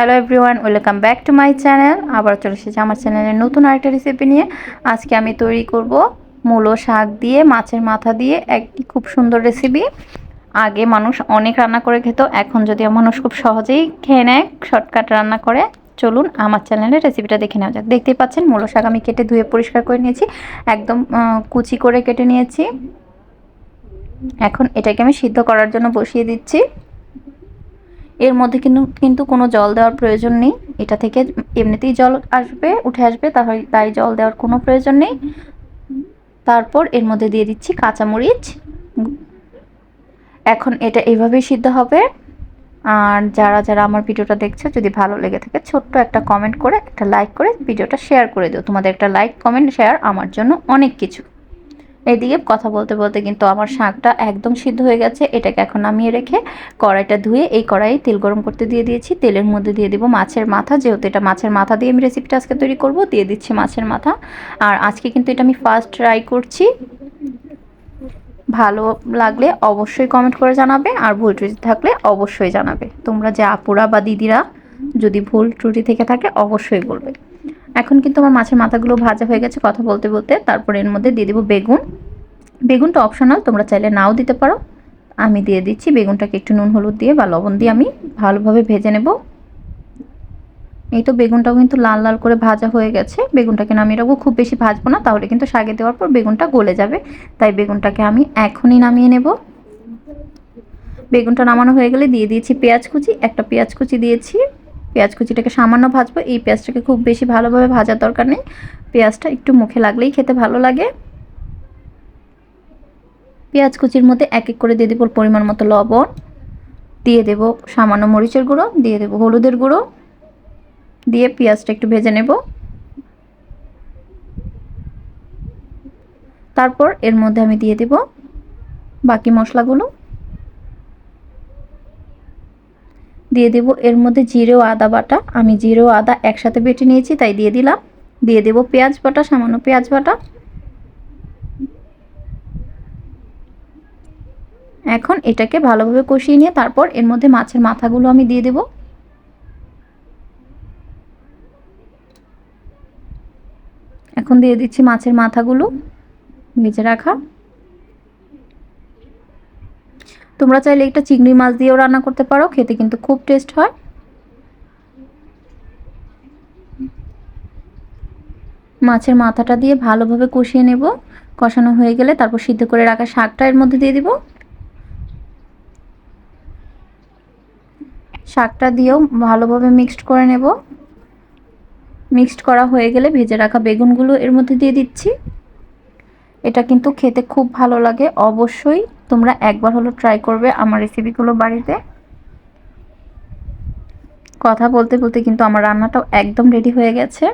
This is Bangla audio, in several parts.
Hello everyone welcome back to my channel আবার চলে এসেছি আমার চ্যানেলের নতুন আরেকটা রেসিপি নিয়ে। আজকে আমি তৈরি করব মূলো শাক দিয়ে, মাছের মাথা দিয়ে একটি খুব সুন্দর রেসিপি আগে মানুষ অনেক রান্না করে খেত, এখন যদি মানুষ খুব সহজেই খেয়ে নেয় শর্টকাট রান্না করে, চলুন আমার চ্যানেলের রেসিপিটা দেখে নেওয়া যাক। দেখতেই পাচ্ছেন, মূলো শাক আমি কেটে ধুয়ে পরিষ্কার করে নিয়েছি, একদম কুচি করে কেটে নিয়েছি। এখন এটাকে আমি সিদ্ধ করার জন্য বসিয়ে দিচ্ছি। এর মধ্যে কিন্তু কিন্তু কোনো জল দেওয়ার প্রয়োজন নেই। এটা থেকে এমনিতেই জল আসবে, উঠে আসবে, তাহলে তাই জল দেওয়ার কোনো প্রয়োজন নেই। তারপর এর মধ্যে দিয়ে দিচ্ছি কাঁচামরিচ। এখন এটা এইভাবেই সিদ্ধ হবে। আর যারা যারা আমার ভিডিওটা দেখছ, যদি ভালো লেগে থাকে, ছোট্ট একটা কমেন্ট করে, একটা লাইক করে, ভিডিওটা শেয়ার করে দিও। তোমাদের একটা লাইক কমেন্ট শেয়ার আমার জন্য অনেক কিছু। এদিকে কথা বলতে বলতে কিন্তু আমার শাকটা একদম সিদ্ধ হয়ে গেছে। এটাকে এখন নামিয়ে রেখে কড়াইটা ধুয়ে এই কড়াই তেল গরম করতে দিয়ে দিয়েছি। তেলের মধ্যে দিয়ে দিব মাছের মাথা। যেহেতু এটা মাছের মাথা দিয়ে আমি রেসিপিটা আজকে তৈরি করব, দিয়ে দিচ্ছি মাছের মাথা। আর আজকে কিন্তু এটা আমি ফার্স্ট ট্রাই করছি। ভালো লাগলে অবশ্যই কমেন্ট করে জানাবে আর ভুল ত্রুটি থাকলে অবশ্যই জানাবে। তোমরা যে আপুরা বা দিদিরা যদি ভুল ত্রুটি থেকে থাকে অবশ্যই বলবে। এখন কিন্তু আমার মাছের মাথাগুলো ভাজা হয়ে গেছে, কথা বলতে বলতে। তারপর এর মধ্যে দিয়ে দেবো বেগুন। বেগুনটা অপশনাল তোমরা চাইলে নাও দিতে পারো। আমি দিয়ে দিচ্ছি বেগুনটাকে একটু নুন হলুদ দিয়ে বা লবণ দিয়ে আমি ভালোভাবে ভেজে নেব। এই তো বেগুনটাও কিন্তু লাল লাল করে ভাজা হয়ে গেছে। বেগুনটাকে নামিয়ে রাখব। খুব বেশি ভাজবো না, তাহলে কিন্তু শাকে দেওয়ার পর বেগুনটা গলে যাবে। তাই বেগুনটাকে আমি এখনই নামিয়ে নেব। বেগুনটা নামানো হয়ে গেলে দিয়ে দিয়েছি পেঁয়াজ কুচি। একটা পেঁয়াজ কুচি দিয়েছি। পেঁয়াজ কুচিটাকে সামান্য ভাজবো। এই পেঁয়াজটাকে খুব বেশি ভালোভাবে ভাজার দরকার নেই। পেঁয়াজটা একটু মুখে লাগলেই খেতে ভালো লাগে। পেঁয়াজ কুচির মধ্যে এক এক করে দিয়ে দেবো পরিমাণ মতো লবণ। দিয়ে দেব সামান্য মরিচের গুঁড়ো, দিয়ে দেবো হলুদের গুঁড়ো। দিয়ে পেঁয়াজটা একটু ভেজে নেব। তারপর এর মধ্যে আমি দিয়ে দেব বাকি মশলাগুলো। দিয়ে দেব এর মধ্যে জিরে ও আদা বাটা। আমি জিরে ও আদা একসাথে বেটে নিয়েছি, তাই দিয়ে দিলাম। দিয়ে দেব পেঁয়াজ বাটা, সামান্য পেঁয়াজ বাটা। এখন এটাকে ভালোভাবে কষিয়ে নিয়ে তারপর এর মধ্যে মাছের মাথাগুলো আমি দিয়ে দেব। এখন দিয়ে দিচ্ছি মাছের মাথাগুলো, ভেজে রাখা। তোমরা চাইলে একটা চিংড়ি মাছ দিয়েও রান্না করতে পারো, খেতে কিন্তু খুব টেস্ট হয়। মাছের মাথাটা দিয়ে ভালোভাবে কষিয়ে নেব। কষানো হয়ে গেলে তারপর সিদ্ধ করে রাখা শাকটা এর মধ্যে দিয়ে দিব। শাকটা দিয়েও ভালোভাবে মিক্সড করে নেব। মিক্সড করা হয়ে গেলে ভেজে রাখা বেগুনগুলো এর মধ্যে দিয়ে দিচ্ছি। এটা কিন্তু খেতে খুব ভালো লাগে। অবশ্যই তোমরা একবার হলো ট্রাই করবে আমার রেসিপিগুলো বাড়িতে। কথা বলতে বলতে কিন্তু আমার রান্নাটাও একদম রেডি হয়ে গেছে।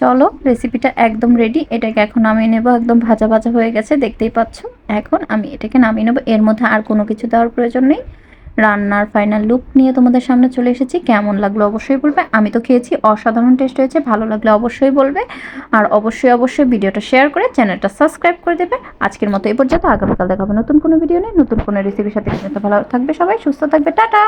চলো রেসিপিটা একদম রেডি এটাকে এখন নামিয়ে নেব, একদম ভাজা ভাজা হয়ে গেছে, দেখতেই পাচ্ছ। এখন আমি এটাকে নামিয়ে নেব। এর মধ্যে আর কোনো কিছু দেওয়ার প্রয়োজন নেই। রান্নার ফাইনাল লুক নিয়ে তোমাদের সামনে চলে এসেছি। কেমন লাগল অবশ্যই বলবে। আমি তো খেয়েছি, অসাধারণ টেস্ট হয়েছে, ভালো লাগলে অবশ্যই বলবে। আর অবশ্যই অবশ্যই ভিডিওটা শেয়ার করে চ্যানেলটা সাবস্ক্রাইব করে দেবে। আজকের মতো এই পর্যন্ত। আগামীকাল দেখাবে নতুন কোনো ভিডিও নেই নতুন কোনো রেসিপির সাথে। ভালো থাকবে সবাই, সুস্থ থাকবে। টাটা!